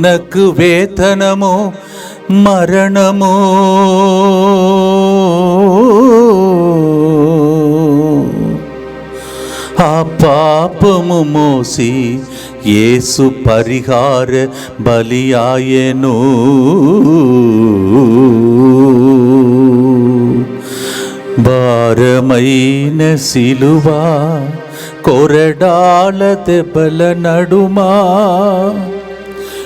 పాపమునకు వేతనము మరణము ఆ పాపము మోసి యేసు పరిహార బలియాయను భారమైన సిలువా కొరడాల దెబ్బల నడుమా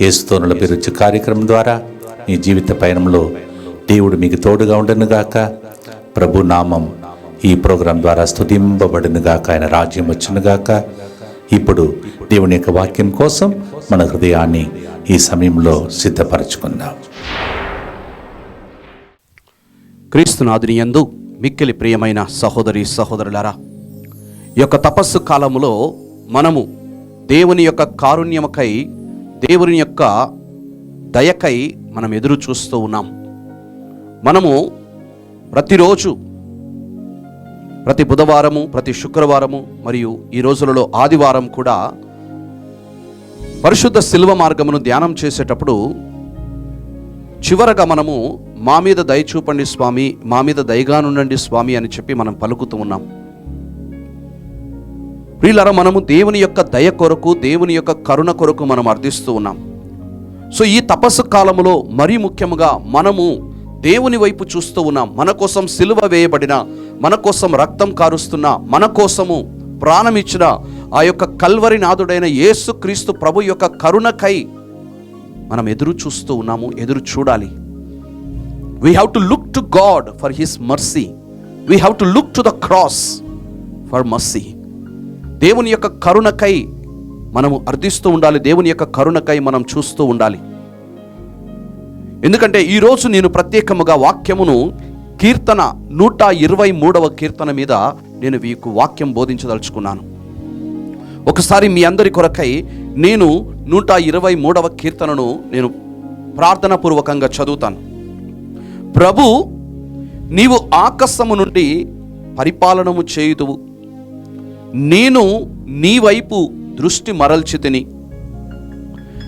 ఏసుతోనుల బిరుచు కార్యక్రమం ద్వారా మీ జీవిత పయనంలో దేవుడు మీకు తోడుగా ఉండనుగాక. ప్రభు నామం ఈ ప్రోగ్రాం ద్వారా స్తుతింపబడునుగాక ఆయన రాజ్యం వచ్చినగాక. ఇప్పుడు దేవుని యొక్క వాక్యం కోసం మన హృదయాన్ని ఈ సమయంలో సిద్ధపరచుకుందాం. క్రీస్తునాథుని యందు మిక్కిలి ప్రియమైన సహోదరి సహోదరులారా ఈ యొక్క తపస్సు కాలములో మనము దేవుని యొక్క కారుణ్యముకై దేవుని యొక్క దయకై మనం ఎదురు చూస్తూ ఉన్నాం. మనము ప్రతిరోజు ప్రతి బుధవారము ప్రతి శుక్రవారము మరియు ఈ రోజులలో ఆదివారం కూడా పరిశుద్ధ శిల్వ మార్గమును ధ్యానం చేసేటప్పుడు చివరగా మనము మా మీద దయ చూపండి స్వామి మా మీద దయగానుండండి స్వామి అని చెప్పి మనం పలుకుతూ ఉన్నాం. ప్రియులారా మనము దేవుని యొక్క దయ కొరకు దేవుని యొక్క కరుణ కొరకు మనం అర్థిస్తూ ఉన్నాం. సో ఈ తపస్సు కాలములో మరీ ముఖ్యముగా మనము దేవుని వైపు చూస్తూ ఉన్నాం. మన కోసం సిలువ వేయబడిన మన కోసం రక్తం కారుస్తున్న మన కోసము ప్రాణం ఇచ్చిన ఆ యొక్క కల్వరి నాథుడైన యేసు క్రీస్తు ప్రభు యొక్క కరుణకై మనం ఎదురు చూస్తూ ఉన్నాము ఎదురు చూడాలి. We have to look to God for his mercy we have to look to the cross for mercy దేవుని యొక్క కరుణకై మనము అర్థిస్తూ ఉండాలి. దేవుని యొక్క కరుణకై మనం చూస్తూ ఉండాలి. ఎందుకంటే ఈరోజు నేను ప్రత్యేకముగా వాక్యమును కీర్తన నూట ఇరవై మూడవ కీర్తన మీద నేను మీకు వాక్యం బోధించదలుచుకున్నాను. ఒకసారి మీ అందరి కొరకై నేను నూట ఇరవై మూడవ కీర్తనను నేను ప్రార్థనాపూర్వకంగా చదువుతాను. ప్రభు నీవు ఆకాశము నుండి పరిపాలనము చేయుదువు. నేను నీ వైపు దృష్టి మరల్చితిని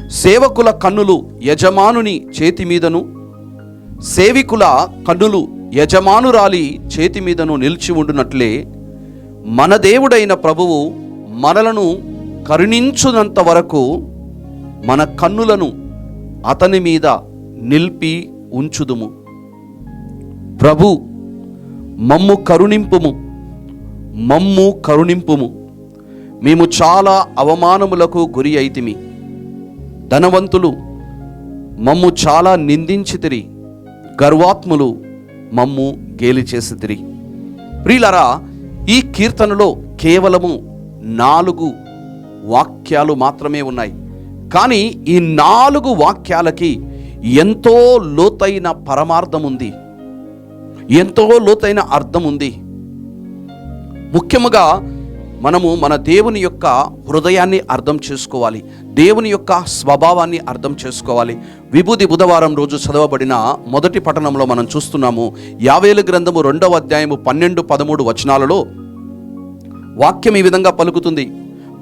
సేవకుల కన్నులు యజమానుని చేతి మీదను సేవికుల కన్నులు యజమానురాలి చేతి మీదను నిలిచి ఉండునట్లే మన దేవుడైన ప్రభువు మనలను కరుణించునంత వరకు మన కన్నులను అతని మీద నిలిపి ఉంచుదుము. ప్రభు మమ్ము కరుణింపుము. మమ్ము కరుణింపుము. మేము చాలా అవమానములకు గురి అయితిమి. ధనవంతులు మమ్ము చాలా నిందించితిరి. గర్వాత్ములు మమ్ము గేలి చేసితిరి ప్రియులరా ఈ కీర్తనలో కేవలము నాలుగు వాక్యాలు మాత్రమే ఉన్నాయి. కానీ ఈ నాలుగు వాక్యాలకి ఎంతో లోతైన పరమార్థం ఉంది ఎంతో లోతైన అర్థం ఉంది ముఖ్యముగా మనము మన దేవుని యొక్క హృదయాన్ని అర్థం చేసుకోవాలి. దేవుని యొక్క స్వభావాన్ని అర్థం చేసుకోవాలి. విభూది బుధవారం రోజు చదవబడిన మొదటి పట్టణంలో మనం చూస్తున్నాము. యావేలు గ్రంథము రెండవ అధ్యాయము పన్నెండు పదమూడు వచనాలలో వాక్యం ఈ విధంగా పలుకుతుంది.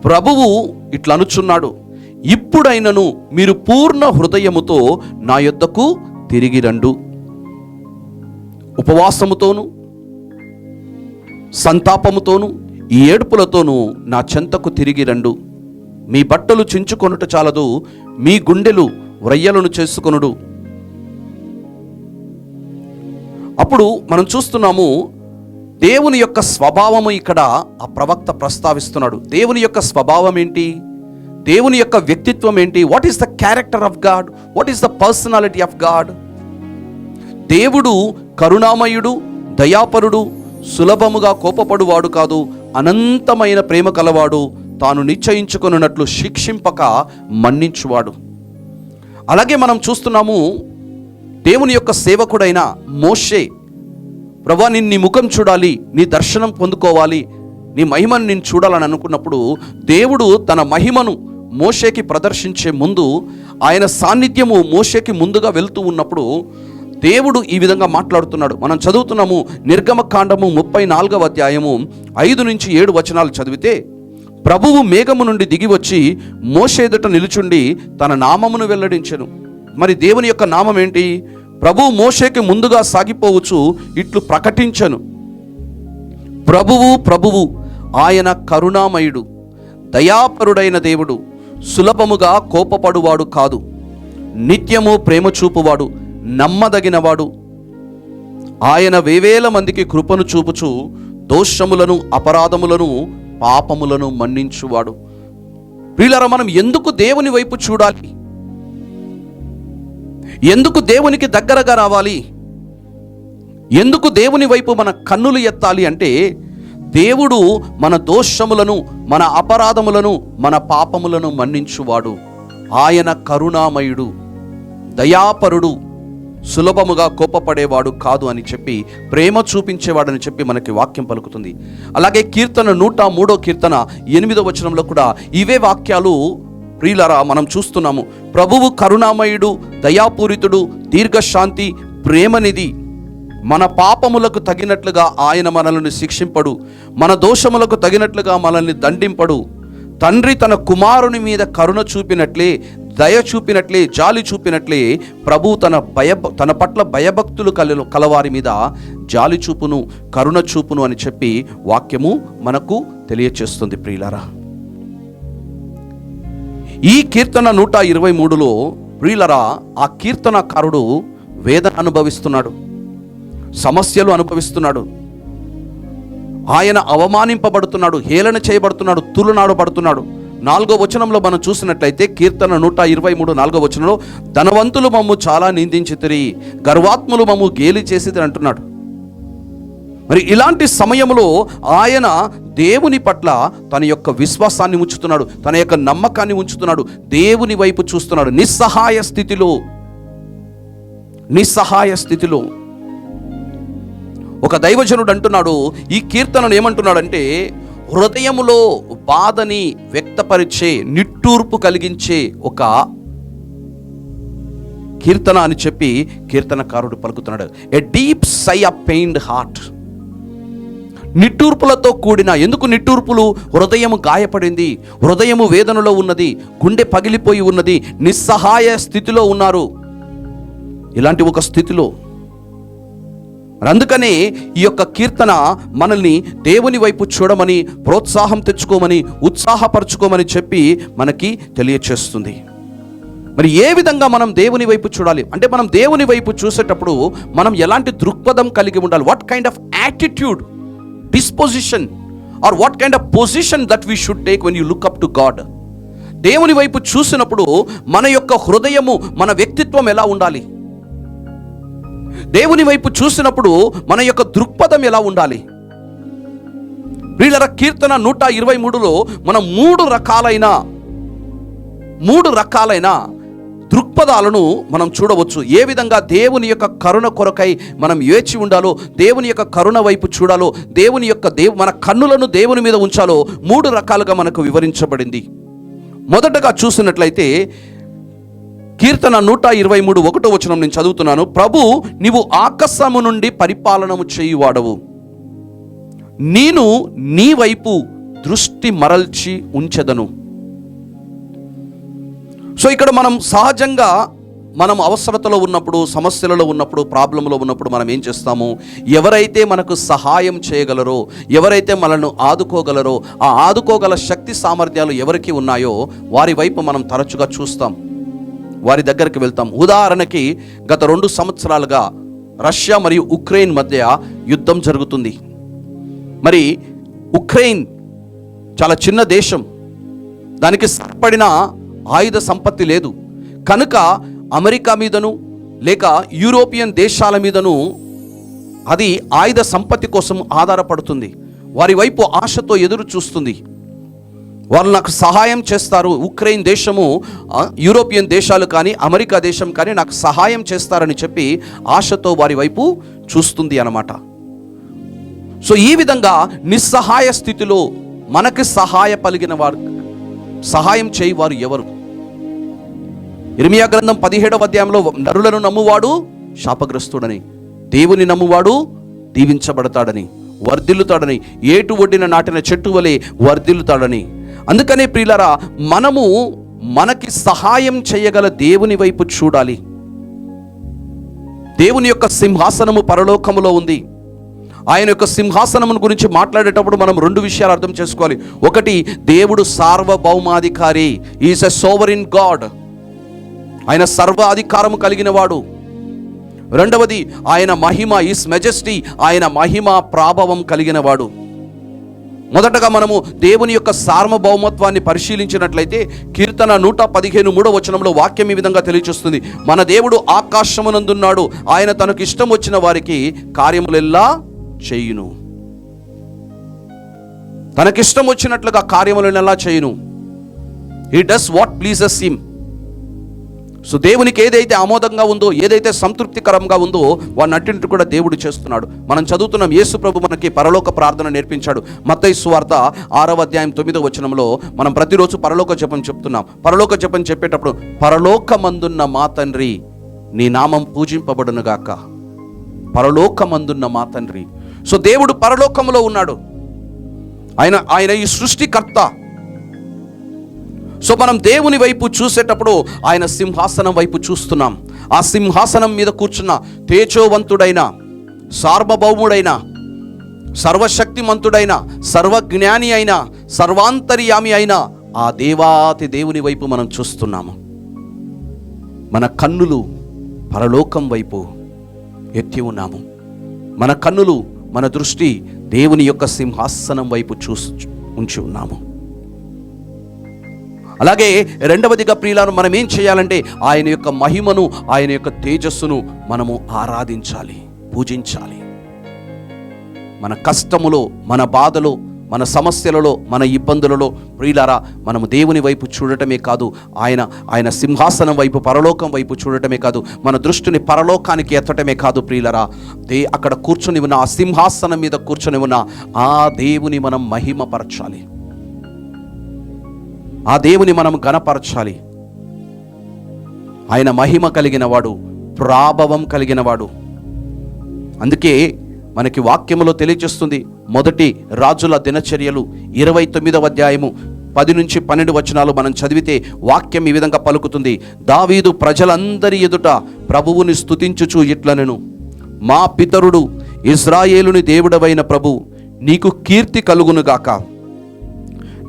ప్రభువు ఇట్లా అనుచున్నాడు. ఇప్పుడైనను మీరు పూర్ణ హృదయముతో నా యొద్దకు తిరిగి రండు. ఉపవాసముతోను సంతాపముతోను ఏడుపులతోనూ నా చెంతకు తిరిగి రండు. మీ బట్టలు చించుకొనుట చాలదు మీ గుండెలు వ్రయ్యలను చేసుకొనుడు. అప్పుడు మనం చూస్తున్నాము దేవుని యొక్క స్వభావము ఇక్కడ ఆ ప్రవక్త ప్రస్తావిస్తున్నాడు. దేవుని యొక్క స్వభావం ఏంటి దేవుని యొక్క వ్యక్తిత్వం ఏంటి what is the character of God what is the personality of God దేవుడు కరుణామయుడు దయాపరుడు సులభముగా కోపపడువాడు కాదు అనంతమైన ప్రేమ కలవాడు తాను నిశ్చయించుకొనున్నట్లు శిక్షింపక మన్నించువాడు. అలాగే మనం చూస్తున్నాము దేవుని యొక్క సేవకుడైన మోషే ప్రభా నేను నీ ముఖం చూడాలి నీ దర్శనం పొందుకోవాలి నీ మహిమను నేను చూడాలని అనుకున్నప్పుడు దేవుడు తన మహిమను మోషేకి ప్రదర్శించే ముందు ఆయన సాన్నిధ్యము మోషేకి ముందుగా వెళ్తూ ఉన్నప్పుడు దేవుడు ఈ విధంగా మాట్లాడుతున్నాడు. మనం చదువుతున్నాము నిర్గమకాండము ముప్పై నాలుగవ అధ్యాయము ఐదు నుంచి ఏడు వచనాలు చదివితే ప్రభువు మేఘము నుండి దిగి వచ్చి మోషేదుట నిలుచుండి తన నామమును వెల్లడించెను. మరి దేవుని యొక్క నామం ఏంటి? ప్రభువు మోషేకి ముందుగా సాగిపోవచ్చు ఇట్లు ప్రకటించను. ప్రభువు ప్రభువు ఆయన కరుణామయుడు దయాపరుడైన దేవుడు సులభముగా కోపపడువాడు కాదు నిత్యము ప్రేమ చూపువాడు నమ్మదగినవాడు. ఆయన వేవేల మందికి కృపను చూపుచు దోషములను అపరాధములను పాపములను మన్నించువాడు. ప్రియులరా మనం ఎందుకు దేవుని వైపు చూడాలి? ఎందుకు దేవునికి దగ్గరగా రావాలి? ఎందుకు దేవుని వైపు మన కన్నులు ఎత్తాలి అంటే దేవుడు మన దోషములను మన అపరాధములను మన పాపములను మన్నించువాడు. ఆయన కరుణామయుడు దయాపరుడు. సులభముగా కోపపడేవాడు కాదు అని చెప్పి ప్రేమ చూపించేవాడని చెప్పి మనకి వాక్యం పలుకుతుంది. అలాగే కీర్తన నూట మూడో కీర్తన ఎనిమిదో వచనంలో కూడా ఇవే వాక్యాలు ప్రియులరా మనం చూస్తున్నాము. ప్రభువు కరుణామయుడు దయాపూరితుడు దీర్ఘశాంతి ప్రేమనిధి. మన పాపములకు తగినట్లుగా ఆయన మనల్ని శిక్షింపడు. మన దోషములకు తగినట్లుగా మనల్ని దండింపడు. తండ్రి తన కుమారుని మీద కరుణ చూపినట్లే దయ చూపినట్లే జాలి చూపినట్లే ప్రభు తన భయ తన పట్ల భయభక్తులు కల కలవారి మీద జాలి చూపును కరుణ చూపును అని చెప్పి వాక్యము మనకు తెలియచేస్తుంది ప్రియులరా. ఈ కీర్తన నూట ఇరవై మూడులో ప్రియులరా ఆ కీర్తనకారుడు వేదన అనుభవిస్తున్నాడు సమస్యలు అనుభవిస్తున్నాడు. ఆయన అవమానింపబడుతున్నాడు హేళన చేయబడుతున్నాడు తులునాడబడుతున్నాడు. నాలుగో వచనంలో మనం చూసినట్లయితే కీర్తన నూట ఇరవై మూడు నాలుగో వచనంలో ధనవంతులు మమ్ము చాలా నిందించితిరి గర్వాత్ములు మమ్ము గేలి చేసిది అంటున్నాడు. మరి ఇలాంటి సమయంలో ఆయన దేవుని పట్ల తన యొక్క విశ్వాసాన్ని ఉంచుతున్నాడు తన యొక్క నమ్మకాన్ని ఉంచుతున్నాడు దేవుని వైపు చూస్తున్నాడు. నిస్సహాయ స్థితిలో నిస్సహాయ స్థితిలో. ఒక దైవజనుడు అంటున్నాడు ఈ కీర్తనను ఏమంటున్నాడంటే హృదయములో బాధని వ్యక్తపరిచే నిట్టూర్పు కలిగించే ఒక కీర్తన అని చెప్పి కీర్తనకారుడు పలుకుతున్నాడు. A deep sigh a pained heart నిట్టూర్పులతో కూడిన ఎందుకు నిట్టూర్పులు? హృదయము గాయపడింది హృదయము వేదనలో ఉన్నది గుండె పగిలిపోయి ఉన్నది నిస్సహాయ స్థితిలో ఉన్నారు. ఇలాంటి ఒక స్థితిలో అందుకనే ఈ యొక్క కీర్తన మనల్ని దేవుని వైపు చూడమని ప్రోత్సాహం తెచ్చుకోమని ఉత్సాహపరచుకోమని చెప్పి మనకి తెలియచేస్తుంది. మరి ఏ విధంగా మనం దేవుని వైపు చూడాలి? అంటే మనం దేవుని వైపు చూసేటప్పుడు మనం ఎలాంటి దృక్పథం కలిగి ఉండాలి? What kind of attitude disposition or what kind of position that we should take when you look up to God దేవుని వైపు చూసినప్పుడు మన యొక్క హృదయము మన వ్యక్తిత్వం ఎలా ఉండాలి? దేవుని వైపు చూసినప్పుడు మన యొక్క దృక్పథం ఎలా ఉండాలి? వీళ్ళ కీర్తన నూట ఇరవై మూడులో మనం మూడు రకాలైన మూడు రకాలైన దృక్పథాలను మనం చూడవచ్చు. ఏ విధంగా దేవుని యొక్క కరుణ కొరకై మనం వేచి ఉండాలో దేవుని యొక్క కరుణ వైపు చూడాలో దేవుని యొక్క దేవు మన కన్నులను దేవుని మీద ఉంచాలో మూడు రకాలుగా మనకు వివరించబడింది. మొదటగా చూసినట్లయితే కీర్తన నూట ఇరవై మూడు ఒకటో వచనం నేను చదువుతున్నాను. ప్రభు నీవు ఆకాశము నుండి పరిపాలనము చేయువాడవు. నేను నీ వైపు దృష్టి మరల్చి ఉంచెదను. సో ఇక్కడ మనం సహజంగా మనం అవసరతలో ఉన్నప్పుడు సమస్యలలో ఉన్నప్పుడు ప్రాబ్లంలో ఉన్నప్పుడు మనం ఏం చేస్తాము? ఎవరైతే మనకు సహాయం చేయగలరో ఎవరైతే మనల్ని ఆదుకోగలరో ఆ ఆదుకోగల శక్తి సామర్థ్యాలు ఎవరికి ఉన్నాయో వారి వైపు మనం తరచుగా చూస్తాం. వారి దగ్గరికి వెళ్తాం. ఉదాహరణకి గత రెండు సంవత్సరాలుగా రష్యా మరియు ఉక్రెయిన్ మధ్య యుద్ధం జరుగుతుంది. మరి ఉక్రెయిన్ చాలా చిన్న దేశం. దానికి సరిపడిన ఆయుధ సంపత్తి లేదు. కనుక అమెరికా మీదను లేక యూరోపియన్ దేశాల మీదను అది ఆయుధ సంపత్తి కోసం ఆధారపడుతుంది. వారి వైపు ఆశతో ఎదురు చూస్తుంది. వాళ్ళు నాకు సహాయం చేస్తారు. ఉక్రెయిన్ దేశము యూరోపియన్ దేశాలు కానీ అమెరికా దేశం కానీ నాకు సహాయం చేస్తారని చెప్పి ఆశతో వారి వైపు చూస్తుంది అన్నమాట. సో ఈ విధంగా నిస్సహాయ స్థితిలో మనకి సహాయ పలిగిన వారు సహాయం చేయవారు ఎవరు? ఇర్మియా గ్రంథం పదిహేడవ అధ్యాయంలో నరులను నమ్మువాడు శాపగ్రస్తుడని దేవుని నమ్మువాడు దీవించబడతాడని వర్ధిల్లుతాడని ఏటు ఒడ్డిన నాటిన చెట్టు వలె వర్ధిల్లుతాడని అందుకనే ప్రియులరా మనము మనకి సహాయం చేయగల దేవుని వైపు చూడాలి. దేవుని యొక్క సింహాసనము పరలోకములో ఉంది. ఆయన యొక్క సింహాసనమును గురించి మాట్లాడేటప్పుడు మనం రెండు విషయాలు అర్థం చేసుకోవాలి. ఒకటి దేవుడు సార్వభౌమాధికారి. ఈజ్ ఎ సోవరిన్ గాడ్ ఆయన సర్వ అధికారము కలిగిన వాడు రెండవది ఆయన మహిమ ఈస్ మెజెస్టీ ఆయన మహిమ ప్రాభవం కలిగిన వాడు మొదటగా మనము దేవుని యొక్క సార్వభౌమత్వాన్ని పరిశీలించినట్లయితే కీర్తన నూట పదిహేను మూడో వచనంలో వాక్యం ఈ విధంగా తెలియచేస్తుంది మన దేవుడు ఆకాశమునందున్నాడు. ఆయన తనకు ఇష్టం వచ్చిన వారికి కార్యములెల్లా చేయును. తనకిష్టం వచ్చినట్లుగా కార్యములను ఎలా చేయును. He does what pleases him so దేవునికి ఏదైతే ఆమోదంగా ఉందో ఏదైతే సంతృప్తికరంగా ఉందో వాటినన్నింటి కూడా దేవుడు చేస్తున్నాడు. మనం చదువుతున్నాం యేసు ప్రభు మనకి పరలోక ప్రార్థన నేర్పించాడు. మత్తయి సువార్త ఆరవ అధ్యాయం తొమ్మిదో వచనంలో మనం ప్రతిరోజు పరలోక జపం చెప్తున్నాం. పరలోక జపం చెప్పేటప్పుడు పరలోకమందున్న మా తండ్రి నీ నామం పూజింపబడునుగాక పరలోకమందున్న మా తండ్రి. సో దేవుడు పరలోకంలో ఉన్నాడు. ఆయన ఆయన ఈ సృష్టికర్త. సో మనం దేవుని వైపు చూసేటప్పుడు ఆయన సింహాసనం వైపు చూస్తున్నాం. ఆ సింహాసనం మీద కూర్చున్న తేజోవంతుడైన సార్వభౌముడైన సర్వశక్తిమంతుడైన సర్వజ్ఞాని అయిన సర్వాంతర్యామి అయిన ఆ దేవాతి దేవుని వైపు మనం చూస్తున్నాము. మన కన్నులు పరలోకం వైపు ఎత్తి ఉన్నాము. మన కన్నులు మన దృష్టి దేవుని యొక్క సింహాసనం వైపు చూ ఉంచి ఉన్నాము. అలాగే రెండవదిగా ప్రియులను మనం ఏం చేయాలంటే ఆయన యొక్క మహిమను ఆయన యొక్క తేజస్సును మనము ఆరాధించాలి పూజించాలి. మన కష్టములో మన బాధలో మన సమస్యలలో మన ఇబ్బందులలో ప్రియులారా మనము దేవుని వైపు చూడటమే కాదు ఆయన ఆయన సింహాసనం వైపు పరలోకం వైపు చూడటమే కాదు మన దృష్టిని పరలోకానికి ఎత్తటమే కాదు ప్రియులరా. దే అక్కడ కూర్చొని ఉన్న ఆ సింహాసనం మీద కూర్చొని ఉన్న ఆ దేవుని మనం మహిమపరచాలి. ఆ దేవుని మనం గణపరచాలి. ఆయన మహిమ కలిగిన వాడు ప్రాభవం కలిగిన వాడు. అందుకే మనకి వాక్యములో తెలియజేస్తుంది మొదటి రాజుల దినచర్యలు ఇరవై తొమ్మిదవ అధ్యాయము పది నుంచి పన్నెండు వచనాలు మనం చదివితే వాక్యం ఈ విధంగా పలుకుతుంది. దావీదు ప్రజలందరి ఎదుట ప్రభువుని స్థుతించుచు ఇట్లనెను. మా పితరుడు ఇజ్రాయేలుని దేవుడవైన ప్రభు నీకు కీర్తి కలుగునుగాక.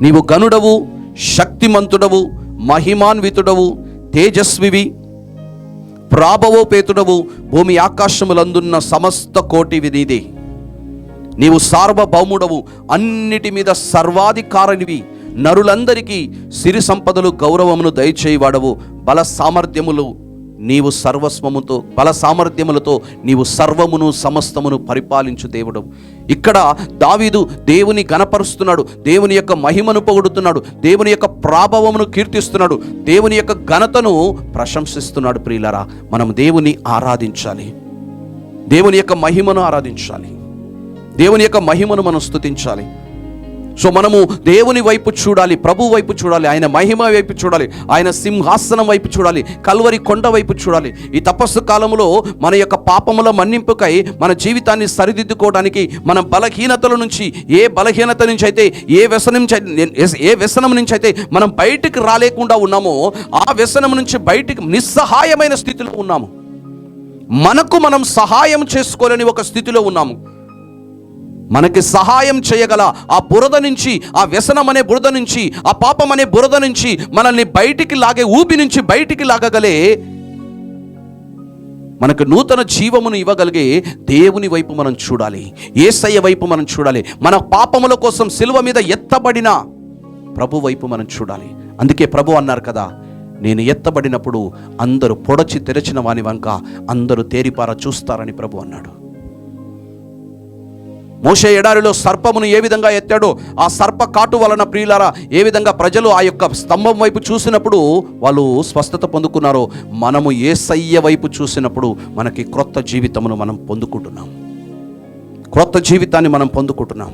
నీవు గనుడవు శక్తిమంతుడవు మహిమాన్వితుడవు తేజస్వివి ప్రాభవోపేతుడవు భూమి ఆకాశములందున్న సమస్త కోటివి నీదే నీవు సార్వభౌముడవు అన్నిటి మీద సర్వాధికారినివి. నరులందరికీ సిరి సంపదలు గౌరవమును దయచేయవాడవు బల సామర్థ్యములు నీవు సర్వస్వముతో బల సామర్థ్యములతో నీవు సర్వమును సమస్తమును పరిపాలించు దేవుడు. ఇక్కడ దావీదు దేవుని గణపరుస్తున్నాడు దేవుని యొక్క మహిమను పొగుడుతున్నాడు దేవుని యొక్క ప్రాభవమును కీర్తిస్తున్నాడు దేవుని యొక్క ఘనతను ప్రశంసిస్తున్నాడు ప్రియులరా. మనం దేవుని ఆరాధించాలి. దేవుని యొక్క మహిమను ఆరాధించాలి. దేవుని యొక్క మహిమను మనం స్తుతించాలి. సో మనము దేవుని వైపు చూడాలి ప్రభు వైపు చూడాలి ఆయన మహిమ వైపు చూడాలి ఆయన సింహాసనం వైపు చూడాలి కల్వరి కొండ వైపు చూడాలి. ఈ తపస్సు కాలంలో మన యొక్క పాపముల మన్నింపుకై మన జీవితాన్ని సరిదిద్దుకోవడానికి మన బలహీనతల నుంచి ఏ బలహీనత నుంచి అయితే ఏ వ్యసనం ఏ వ్యసనం నుంచి అయితే మనం బయటికి రాలేకుండా ఉన్నామో ఆ వ్యసనం నుంచి బయటికి నిస్సహాయమైన స్థితిలో ఉన్నాము. మనకు మనం సహాయం చేసుకోలేని ఒక స్థితిలో ఉన్నాము. మనకి సహాయం చేయగల ఆ బురద నుంచి ఆ వ్యసనం అనే బురద నుంచి ఆ పాపం అనే బురద నుంచి మనల్ని బయటికి లాగే ఊపి నుంచి బయటికి లాగగలే. మనకు నూతన జీవమును ఇవ్వగలిగే దేవుని వైపు మనం చూడాలి. ఏసయ్య వైపు మనం చూడాలి. మన పాపముల కోసం సిలువ మీద ఎత్తబడిన ప్రభు వైపు మనం చూడాలి. అందుకే ప్రభు అన్నారు కదా నేను ఎత్తబడినప్పుడు అందరూ పొడచి తెరచిన వాని వంక అందరూ తేరిపార చూస్తారని ప్రభు అన్నాడు. మోషే ఎడారిలో సర్పమును ఏ విధంగా ఎత్తాడో ఆ సర్ప కాటు వలన ప్రియులారా ఏ విధంగా ప్రజలు ఆ యొక్క స్తంభం వైపు చూసినప్పుడు వాళ్ళు స్వస్థత పొందుకున్నారో మనము ఏసయ్య వైపు చూసినప్పుడు మనకి క్రొత్త జీవితమును మనం పొందుకుంటున్నాం. క్రొత్త జీవితాన్ని మనం పొందుకుంటున్నాం.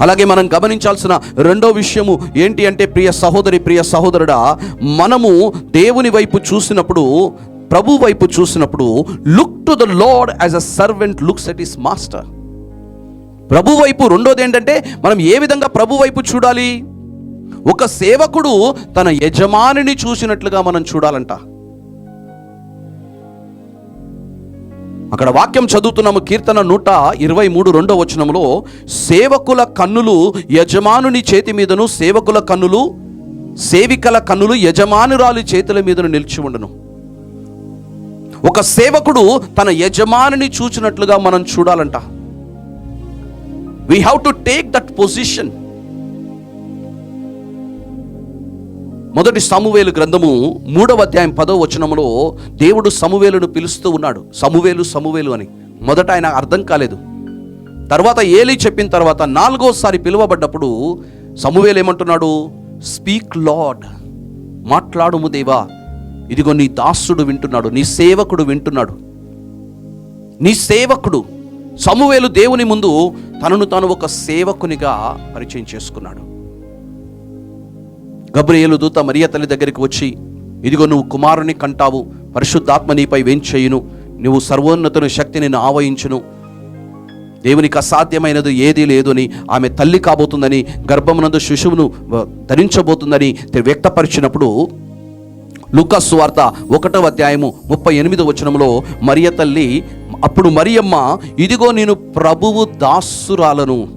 అలాగే మనం గమనించాల్సిన రెండో విషయము ఏంటి అంటే ప్రియ సహోదరి ప్రియ సహోదరుడా మనము దేవుని వైపు చూసినప్పుడు ప్రభు వైపు చూసినప్పుడు look to the Lord as a servant looks at his master ప్రభు వైపు రెండోది ఏంటంటే మనం ఏ విధంగా ప్రభు వైపు చూడాలి? ఒక సేవకుడు తన యజమానిని చూసినట్లుగా మనం చూడాలంట. అక్కడ వాక్యం చదువుతున్నాము కీర్తన నూట ఇరవై మూడు రెండో వచనంలో సేవకుల కన్నులు యజమానుని చేతి మీదను సేవకుల కన్నులు సేవికల కన్నులు యజమానురాలి చేతుల మీదను నిలిచి ఉండును. ఒక సేవకుడు తన యజమానిని చూచినట్లుగా మనం చూడాలంట. We have to take that position మొదటి సమూవేలు గ్రంథము మూడవ అధ్యాయం పదవ వచనములో దేవుడు సమూవేలును పిలుస్తూ ఉన్నాడు. సమూవేలు సమూవేలు అని. మొదట ఆయన అర్థం కాలేదు. తర్వాత ఏలి చెప్పిన తర్వాత నాలుగోసారి పిలువబడ్డప్పుడు సమూవేలు ఏమంటున్నాడు? స్పీక్ లాడ్ మాట్లాడుము దేవా. ఇదిగో నీ దాసుడు వింటున్నాడు నీ సేవకుడు వింటున్నాడు. నీ సేవకుడు సమూవేలు దేవుని ముందు తనను తాను ఒక సేవకునిగా పరిచయం చేసుకున్నాడు. గబ్రియేలు దూత మరియ తల్లి దగ్గరికి వచ్చి ఇదిగో నువ్వు కుమారుని కంటావు పరిశుద్ధాత్మ నీపై వేంచేయును నువ్వు సర్వోన్నతుని శక్తిని ఆవహించును. దేవునికి అసాధ్యమైనది ఏదీ లేదని ఆమె తల్లి కాబోతుందని గర్భమునందు శిశువును ధరించబోతుందని వ్యక్తపరిచినప్పుడు లుకస్ వార్త ఒకటవ అధ్యాయము ముప్పై ఎనిమిది వచనంలో మరియ తల్లి అప్పుడు మరియమ్మ ఇదిగో నేను ప్రభువు దాసురాలను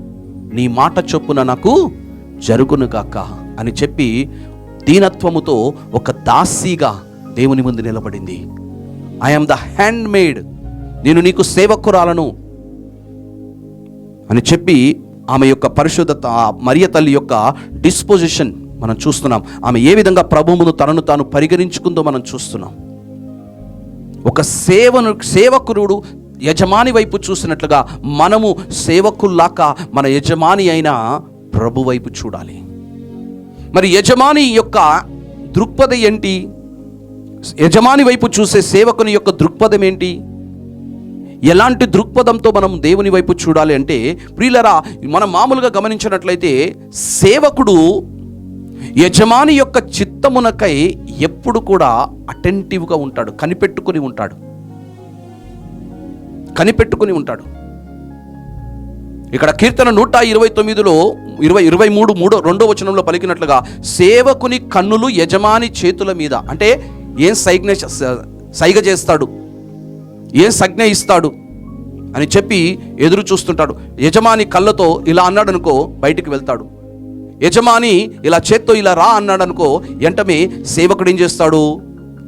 నీ మాట చొప్పున నాకు జరుగును కాక అని చెప్పి దీనత్వముతో ఒక దాసీగా దేవుని ముందు నిలబడింది. ఐఎమ్ ద హ్యాండ్ మేడ్ నేను నీకు సేవకురాలను అని చెప్పి ఆమె యొక్క పరిశుద్ధత మరియ తల్లి యొక్క డిస్పోజిషన్ మనం చూస్తున్నాం. ఆమె ఏ విధంగా ప్రభువును తనను తాను పరిగణించుకుందో మనం చూస్తున్నాం. ఒక సేవను సేవకురుడు యజమాని వైపు చూసినట్లుగా మనము సేవకుల్లాక మన యజమాని అయిన ప్రభు వైపు చూడాలి. మరి యజమాని యొక్క దృక్పథ ఏంటి? యజమాని వైపు చూసే సేవకుని యొక్క దృక్పథం ఏంటి? ఎలాంటి దృక్పథంతో మనం దేవుని వైపు చూడాలి అంటే ప్రియులరా మనం మామూలుగా గమనించినట్లయితే సేవకుడు యజమాని యొక్క చిత్తమునకై ఎప్పుడు కూడా అటెంటివ్గా ఉంటాడు కనిపెట్టుకుని ఉంటాడు. కనిపెట్టుకుని ఉంటాడు. ఇక్కడ కీర్తన నూట ఇరవై తొమ్మిదిలో ఇరవై ఇరవై మూడు మూడో రెండో వచనంలో పలికినట్లుగా సేవకుని కన్నులు యజమాని చేతుల మీద అంటే ఏం సైజ్ఞ సైగ చేస్తాడు? ఏం సజ్ఞ ఇస్తాడు? అని చెప్పి ఎదురు చూస్తుంటాడు. యజమాని కళ్ళతో ఇలా అన్నాడు అనుకో బయటికి వెళ్తాడు. యజమాని ఇలా చేత్తో ఇలా రా అన్నాడు అనుకో వెంటనే సేవకుడు ఏం చేస్తాడు?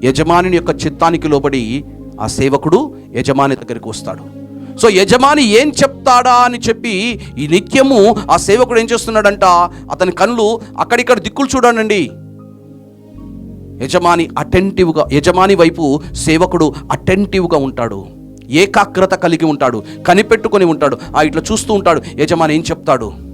యజమాని యొక్క చిత్తానికి లోబడి ఆ సేవకుడు యజమాని దగ్గరికి వస్తాడు. సో యజమాని ఏం చెప్తాడా అని చెప్పి ఈ నిత్యము ఆ సేవకుడు ఏం చేస్తున్నాడంట? అతని కళ్ళు అక్కడిక్కడ దిక్కులు చూడండి యజమాని అటెంటివ్గా యజమాని వైపు సేవకుడు అటెంటివ్గా ఉంటాడు. ఏకాగ్రత కలిగి ఉంటాడు. కనిపెట్టుకొని ఉంటాడు. ఆ ఇట్లా చూస్తూ ఉంటాడు. యజమాని ఏం చెప్తాడు?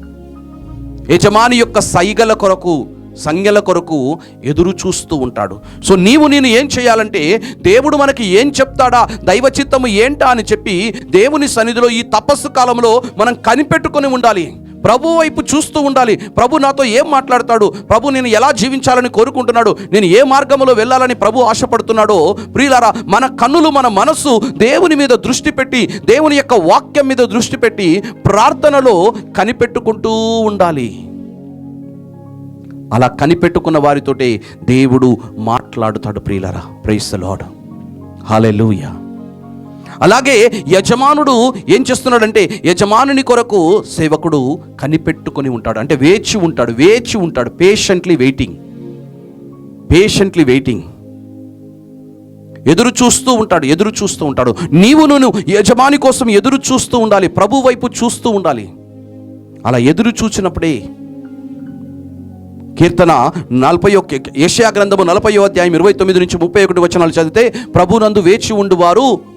యజమాని యొక్క సైగల కొరకు సంజ్ఞల కొరకు ఎదురు చూస్తూ ఉంటాడు. సో నీవు నేను ఏం చేయాలంటే దేవుడు మనకి ఏం చెప్తాడా దైవ చిత్తము ఏంటా అని చెప్పి దేవుని సన్నిధిలో ఈ తపస్సు కాలంలో మనం కనిపెట్టుకొని ఉండాలి. ప్రభు వైపు చూస్తూ ఉండాలి. ప్రభు నాతో ఏం మాట్లాడతాడు? ప్రభు నేను ఎలా జీవించాలని కోరుకుంటున్నాడు? నేను ఏ మార్గంలో వెళ్ళాలని ప్రభు ఆశపడుతున్నాడో? ప్రియులారా మన కన్నులు మన మనస్సు దేవుని మీద దృష్టి పెట్టి దేవుని యొక్క వాక్యం మీద దృష్టి పెట్టి ప్రార్థనలో కనిపెట్టుకుంటూ ఉండాలి. అలా కనిపెట్టుకున్న వారితోటే దేవుడు మాట్లాడుతాడు ప్రియులరా. ప్రైస్ లాడ్ హాలెలూయా అలాగే యజమానుడు ఏం చేస్తున్నాడంటే యజమానుని కొరకు సేవకుడు కనిపెట్టుకొని ఉంటాడు. అంటే వేచి ఉంటాడు వేచి ఉంటాడు పేషెంట్లీ వెయిటింగ్ పేషెంట్లీ వెయిటింగ్ ఎదురు చూస్తూ ఉంటాడు ఎదురు చూస్తూ ఉంటాడు. నీవు నువ్వు యజమాని కోసం ఎదురు చూస్తూ ఉండాలి ప్రభు వైపు చూస్తూ ఉండాలి. అలా ఎదురు చూచినప్పుడే కీర్తన నలభై ఒక్క ఏషియా గ్రంథము నలభై అధ్యాయం ఇరవై తొమ్మిది నుంచి ముప్పై ఒకటి వచనాలు చదివితే ప్రభునందు వేచి ఉండువారు.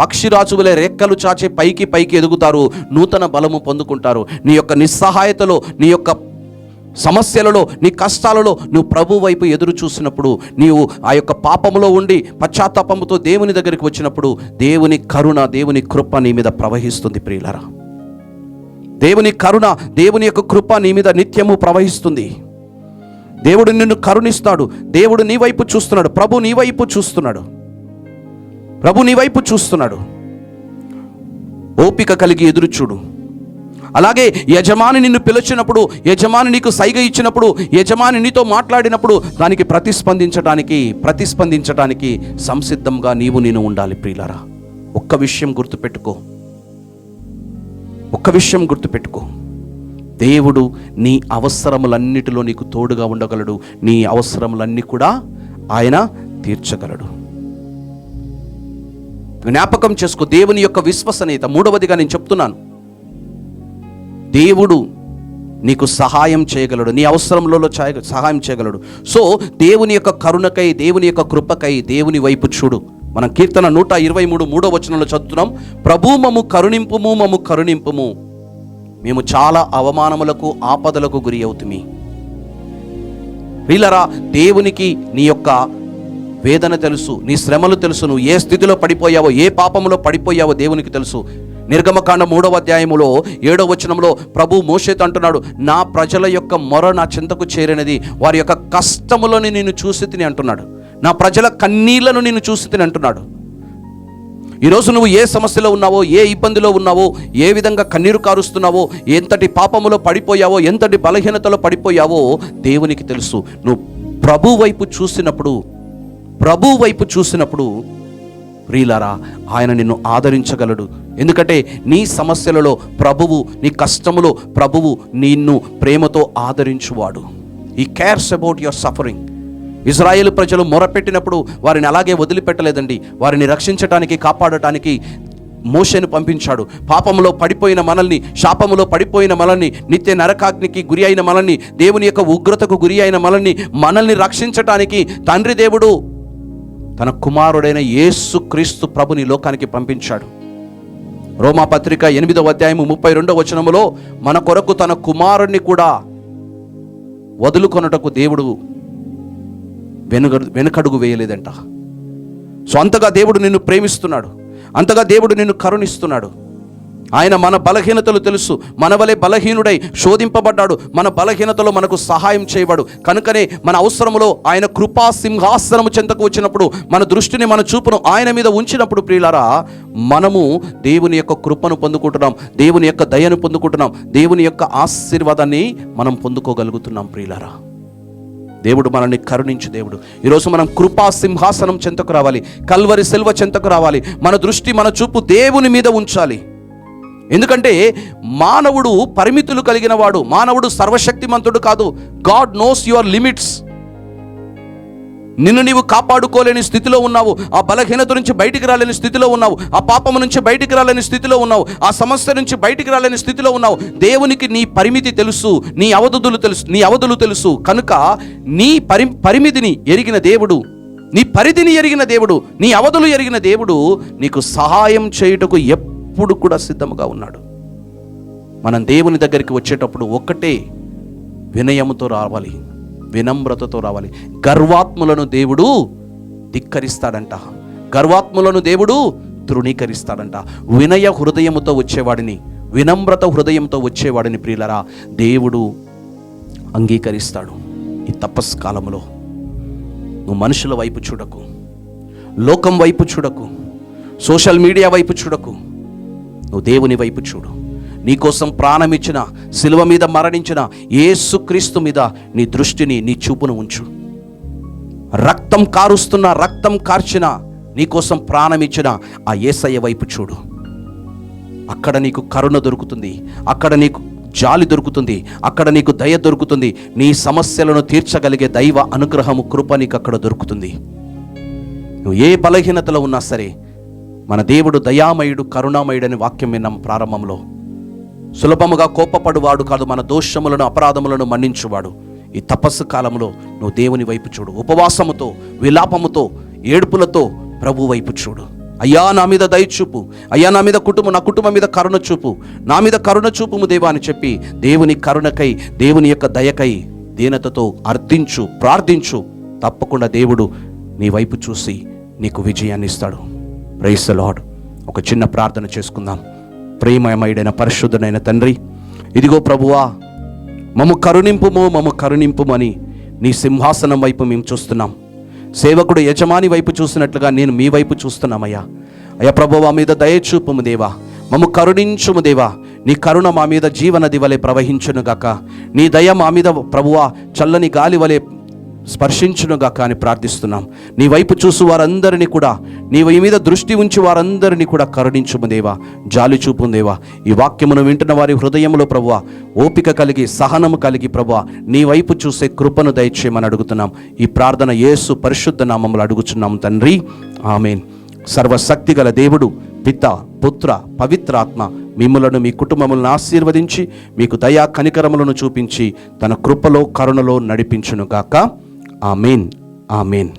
పక్షిరాజు వలె రెక్కలు చాచే పైకి పైకి ఎదుగుతారు. నూతన బలము పొందుకుంటారు. నీ యొక్క నిస్సహాయతలో నీ యొక్క సమస్యలలో నీ కష్టాలలో నువ్వు ప్రభు వైపు ఎదురు చూసినప్పుడు నీవు ఆ యొక్క పాపములో ఉండి పశ్చాత్తాపముతో దేవుని దగ్గరికి వచ్చినప్పుడు దేవుని కరుణ దేవుని కృప నీ మీద ప్రవహిస్తుంది ప్రియులరా. దేవుని కరుణ దేవుని యొక్క కృప నీ మీద నిత్యము ప్రవహిస్తుంది. దేవుడు నిన్ను కరుణిస్తాడు. దేవుడు నీ వైపు చూస్తున్నాడు. ప్రభు నీ వైపు చూస్తున్నాడు. ప్రభు నీ వైపు చూస్తున్నాడు. ఓపిక కలిగి ఎదురు చూడు. అలాగే యజమాని నిన్ను పిలిచినప్పుడు యజమాని నీకు సైగ ఇచ్చినప్పుడు యజమాని నీతో మాట్లాడినప్పుడు దానికి ప్రతిస్పందించడానికి ప్రతిస్పందించడానికి సంసిద్ధంగా నీవు నేను ఉండాలి ప్రియులరా. ఒక్క విషయం గుర్తుపెట్టుకో. ఒక్క విషయం గుర్తుపెట్టుకో. దేవుడు నీ అవసరములన్నిటిలో నీకు తోడుగా ఉండగలడు. నీ అవసరములన్నీ కూడా ఆయన తీర్చగలడు. జ్ఞాపకం చేసుకో. దేవుని యొక్క విశ్వసనీయత. మూడవదిగా నేను చెప్తున్నాను. దేవుడు నీకు సహాయం చేయగలడు. నీ అవసరంలో సహాయం చేయగలడు. సో దేవుని యొక్క కరుణకై దేవుని యొక్క కృపకై దేవుని వైపు చూడు. మనం కీర్తన నూట ఇరవై మూడు మూడో వచనంలో చదువుతున్నాం. ప్రభు మము కరుణింపుము మము కరుణింపుము. మేము చాలా అవమానములకు ఆపదలకు గురి అవుతుమి. వీళ్ళరా దేవునికి నీ యొక్క వేదన తెలుసు నీ శ్రమలు తెలుసు నువ్వు ఏ స్థితిలో పడిపోయావో ఏ పాపములో పడిపోయావో దేవునికి తెలుసు. నిర్గమకాండ మూడవ అధ్యాయములో ఏడవ వచనంలో ప్రభు మోషేత్ అంటున్నాడు నా ప్రజల యొక్క మొర నా చింతకు చేరినది వారి యొక్క కష్టములను నేను చూసి తిని అంటున్నాడు. నా ప్రజల కన్నీళ్ళను నేను చూసి తిని అంటున్నాడు. ఈరోజు నువ్వు ఏ సమస్యలో ఉన్నావో ఏ ఇబ్బందిలో ఉన్నావో ఏ విధంగా కన్నీరు కారుస్తున్నావో ఎంతటి పాపములో పడిపోయావో ఎంతటి బలహీనతలో పడిపోయావో దేవునికి తెలుసు. నువ్వు ప్రభు వైపు చూసినప్పుడు ప్రభు వైపు చూసినప్పుడు ప్రియులరా ఆయన నిన్ను ఆదరించగలడు. ఎందుకంటే నీ సమస్యలలో ప్రభువు నీ కష్టములో ప్రభువు నిన్ను ప్రేమతో ఆదరించువాడు. He cares about your suffering Israel ప్రజలు మొరపెట్టినప్పుడు వారిని అలాగే వదిలిపెట్టలేదండి. వారిని రక్షించటానికి కాపాడటానికి మోషను పంపించాడు. పాపములో పడిపోయిన మనల్ని శాపములో పడిపోయిన మనల్ని నిత్య నరకాగ్నికి గురి అయిన మనల్ని దేవుని యొక్క ఉగ్రతకు గురి అయిన మనల్ని మనల్ని రక్షించటానికి తండ్రి దేవుడు తన కుమారుడైన యేసు క్రీస్తు ప్రభుని లోకానికి పంపించాడు. రోమాపత్రిక ఎనిమిదవ అధ్యాయము ముప్పై రెండవ వచనములో మన కొరకు తన కుమారుణ్ణి కూడా వదులుకొనుటకు దేవుడు వెనుక వెనుకడుగు వేయలేదంట. సో అంతగా దేవుడు నిన్ను ప్రేమిస్తున్నాడు. అంతగా దేవుడు నిన్ను కరుణిస్తున్నాడు. ఆయన మన బలహీనతలు తెలుసు. మన వలె బలహీనుడై శోధింపబడ్డాడు. మన బలహీనతలో మనకు సహాయం చేయబడు. కనుకనే మన అవసరములో ఆయన కృపా సింహాసనము చెంతకు వచ్చినప్పుడు మన దృష్టిని మన చూపును ఆయన మీద ఉంచినప్పుడు ప్రియులారా మనము దేవుని యొక్క కృపను పొందుకుంటున్నాం. దేవుని యొక్క దయను పొందుకుంటున్నాం. దేవుని యొక్క ఆశీర్వాదాన్ని మనం పొందుకోగలుగుతున్నాం ప్రియులారా. దేవుడు మనల్ని కరుణించు దేవుడు. ఈరోజు మనం కృపా సింహాసనం చెంతకు రావాలి. కల్వరి సెల్వ చెంతకు రావాలి. మన దృష్టి మన చూపు దేవుని మీద ఉంచాలి. ఎందుకంటే మానవుడు పరిమితులు కలిగిన వాడు మానవుడు సర్వశక్తిమంతుడు కాదు. గాడ్ నోస్ యువర్ లిమిట్స్ నిన్ను నీవు కాపాడుకోలేని స్థితిలో ఉన్నావు. ఆ బలహీనత నుంచి బయటికి రాలేని స్థితిలో ఉన్నావు. ఆ పాపము నుంచి బయటికి రాలేని స్థితిలో ఉన్నావు. ఆ సమస్య నుంచి బయటికి రాలేని స్థితిలో ఉన్నావు. దేవునికి నీ పరిమితి తెలుసు నీ అవధులు తెలుసు నీ అవధులు తెలుసు. కనుక నీ పరి పరిమితిని ఎరిగిన దేవుడు నీ పరిధిని ఎరిగిన దేవుడు నీ అవధులు ఎరిగిన దేవుడు నీకు సహాయం చేయుటకు ఎప్పుడు కూడా సిద్ధముగా ఉన్నాడు. మనం దేవుని దగ్గరికి వచ్చేటప్పుడు ఒక్కటే వినయముతో రావాలి వినమ్రతతో రావాలి. గర్వాత్ములను దేవుడు ధిక్కరిస్తాడంట. గర్వాత్ములను దేవుడు తృణీకరిస్తాడంట. వినయ హృదయముతో వచ్చేవాడిని వినమ్రత హృదయంతో వచ్చేవాడిని ప్రియులరా దేవుడు అంగీకరిస్తాడు ఈ తపస్సు కాలంలో నువ్వు మనుషుల వైపు చూడకు లోకం వైపు చూడకు సోషల్ మీడియా వైపు చూడకు నువ్వు దేవుని వైపు చూడు. నీకోసం ప్రాణమిచ్చిన శిలువ మీద మరణించిన ఏసుక్రీస్తు మీద నీ దృష్టిని నీ చూపును ఉంచు. రక్తం కారుస్తున్న రక్తం కార్చిన నీకోసం ప్రాణమిచ్చిన ఆ ఏసయ్య వైపు చూడు. అక్కడ నీకు కరుణ దొరుకుతుంది అక్కడ నీకు జాలి దొరుకుతుంది అక్కడ నీకు దయ దొరుకుతుంది. నీ సమస్యలను తీర్చగలిగే దైవ అనుగ్రహము కృప నీకు అక్కడ దొరుకుతుంది. నువ్వు ఏ బలహీనతలో ఉన్నా సరే మన దేవుడు దయామయుడు కరుణామయుడని వాక్యం విన్నాం ప్రారంభంలో. సులభముగా కోపపడువాడు కాదు మన దోషములను అపరాధములను మన్నించువాడు. ఈ తపస్సు కాలంలో నువ్వు దేవుని వైపు చూడు. ఉపవాసముతో విలాపముతో ఏడుపులతో ప్రభు వైపు చూడు. అయ్యా నా మీద దయ చూపు. అయ్యా నా మీద కుటుంబం నా కుటుంబం మీద కరుణ చూపు. నా మీద కరుణ చూపుము దేవా అని చెప్పి దేవుని కరుణకై దేవుని యొక్క దయకై దీనతతో అర్థించు ప్రార్థించు. తప్పకుండా దేవుడు నీ వైపు చూసి నీకు విజయాన్ని ఇస్తాడు. ప్రైస్ లార్డ్ ఒక చిన్న ప్రార్థన చేసుకుందాం. ప్రేమమయుడైన పరిశుద్ధుడైన తండ్రి ఇదిగో ప్రభువా మము కరుణింపుము మమ్ము కరుణింపుమని నీ సింహాసనం వైపు మేము చూస్తున్నాం. సేవకుడు యజమాని వైపు చూసినట్లుగా నేను మీ వైపు చూస్తున్నామయ్యా. అయ్యా ప్రభువా మీద దయచూపము దేవా. మము కరుణించుము దేవా. నీ కరుణ మా మీద జీవనది వలె ప్రవహించును గాక నీ దయ మా మీద ప్రభువా చల్లని గాలి వలె స్పర్శించునుగా కానీ ప్రార్థిస్తున్నాం. నీ వైపు చూసు వారందరినీ కూడా నీ వై మీద దృష్టి ఉంచి వారందరినీ కూడా కరుణించుము దేవా జాలి చూపు దేవా. ఈ వాక్యమును వింటున్న వారి హృదయంలో ప్రభువ ఓపిక కలిగి సహనము కలిగి ప్రభువ నీ వైపు చూసే కృపను దయచేయమని అడుగుతున్నాం. ఈ ప్రార్థన యేసు పరిశుద్ధ నామములు అడుగుచున్నాం తండ్రి. ఆమెన్. సర్వశక్తి గల దేవుడు పిత పుత్ర పవిత్రాత్మ మిమ్మలను మీ కుటుంబములను ఆశీర్వదించి మీకు దయా కనికరములను చూపించి తన కృపలో కరుణలో నడిపించునుగాక. Amen amen